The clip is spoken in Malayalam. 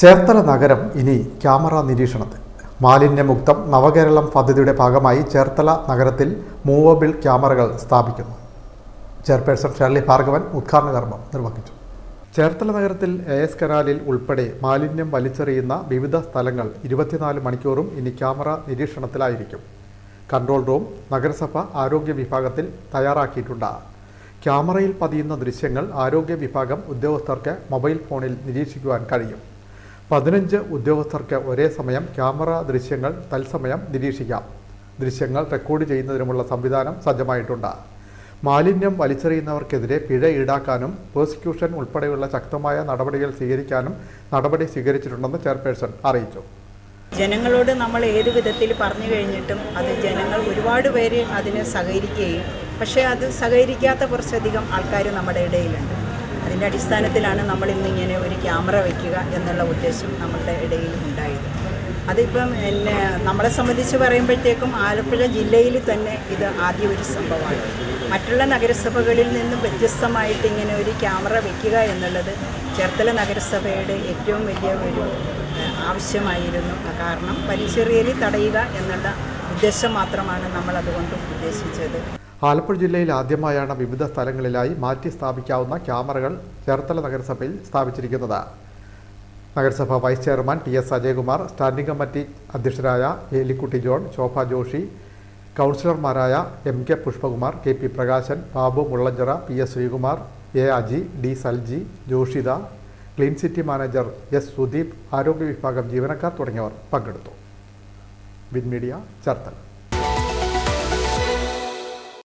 ചേർത്തല നഗരം ഇനി ക്യാമറ നിരീക്ഷണത്തിൽ. മാലിന്യമുക്തം നവകേരളം പദ്ധതിയുടെ ഭാഗമായി ചേർത്തല നഗരത്തിൽ മൂവബിൾ ക്യാമറകൾ സ്ഥാപിക്കുന്നു. ചെയർപേഴ്സൺ ഷേർലി ഭാർഗവൻ ഉദ്ഘാടന കർമ്മം നിർവഹിച്ചു. ചേർത്തല നഗരത്തിൽ എ എസ് കനാലിൽ ഉൾപ്പെടെ മാലിന്യം വലിച്ചെറിയുന്ന വിവിധ സ്ഥലങ്ങൾ ഇരുപത്തിനാല് മണിക്കൂറും ഇനി ക്യാമറ നിരീക്ഷണത്തിലായിരിക്കും. കൺട്രോൾ റൂം നഗരസഭ ആരോഗ്യ വിഭാഗത്തിൽ തയ്യാറാക്കിയിട്ടുണ്ട്. ക്യാമറയിൽ പതിയുന്ന ദൃശ്യങ്ങൾ ആരോഗ്യ വിഭാഗം ഉദ്യോഗസ്ഥർക്ക് മൊബൈൽ ഫോണിൽ നിരീക്ഷിക്കുവാൻ കഴിയും. പതിനഞ്ച് ഉദ്യോഗസ്ഥർക്ക് ഒരേ സമയം ക്യാമറ ദൃശ്യങ്ങൾ തത്സമയം നിരീക്ഷിക്കാം. ദൃശ്യങ്ങൾ റെക്കോർഡ് ചെയ്യുന്നതിനുമുള്ള സംവിധാനം സജ്ജമായിട്ടുണ്ട്. മാലിന്യം വലിച്ചെറിയുന്നവർക്കെതിരെ പിഴ ഈടാക്കാനും പ്രോസിക്യൂഷൻ ഉൾപ്പെടെയുള്ള ശക്തമായ നടപടികൾ സ്വീകരിക്കാനും നടപടി സ്വീകരിച്ചിട്ടുണ്ടെന്ന് ചെയർപേഴ്സൺ അറിയിച്ചു. ജനങ്ങളോട് നമ്മൾ ഏത് വിധത്തിൽ പറഞ്ഞു കഴിഞ്ഞിട്ടും അത് ജനങ്ങൾ ഒരുപാട് പേര് അതിനെ സഹകരിക്കുകയും പക്ഷേ അത് സഹകരിക്കാത്ത കുറച്ചധികം ആൾക്കാർ നമ്മുടെ ഇടയിലുണ്ട്. അതിന്റെ അടിസ്ഥാനത്തിലാണ് നമ്മൾ ഇന്ന് ഇങ്ങനെ ഒരു ക്യാമറ വയ്ക്കുക എന്നുള്ള ഉദ്ദേശം നമ്മളുടെ ഇടയിൽ ഉണ്ടായത്. അതിപ്പം എന്നെ നമ്മളെ സംബന്ധിച്ച് പറയുമ്പോഴത്തേക്കും ആലപ്പുഴ ജില്ലയിൽ തന്നെ ഇത് ആദ്യ ഒരു സംഭവമാണ്. മറ്റുള്ള നഗരസഭകളിൽ നിന്നും വ്യത്യസ്തമായിട്ട് ഇങ്ങനെ ഒരു ക്യാമറ വയ്ക്കുക എന്നുള്ളത് ചേർത്തല നഗരസഭയുടെ ഏറ്റവും വലിയ ഒരു ആവശ്യമായിരുന്നു. കാരണം പരിചെറിയൽ തടയുക എന്നുള്ള ഉദ്ദേശം മാത്രമാണ് നമ്മൾ അതുകൊണ്ട് ഉദ്ദേശിച്ചത്. ആലപ്പുഴ ജില്ലയിൽ ആദ്യമായാണ് വിവിധ സ്ഥലങ്ങളിലായി മാറ്റി സ്ഥാപിക്കാവുന്ന ക്യാമറകൾ ചേർത്തല നഗരസഭയിൽ സ്ഥാപിച്ചിരിക്കുന്നത്. നഗരസഭ vice chairman T S Ajayakumar standing committee അധ്യക്ഷരായ Elikutty John Shobha Joshi കൗൺസിലർമാരായ M K Pushpakumar K P Prakashan Babu Mullanchira P S Sreekumar A Aji D Salji Joshitha clean city manager S Sudeep ആരോഗ്യ വിഭാഗം ജീവനക്കാർ തുടങ്ങിയവർ പങ്കെടുത്തു. Win media Cherthala.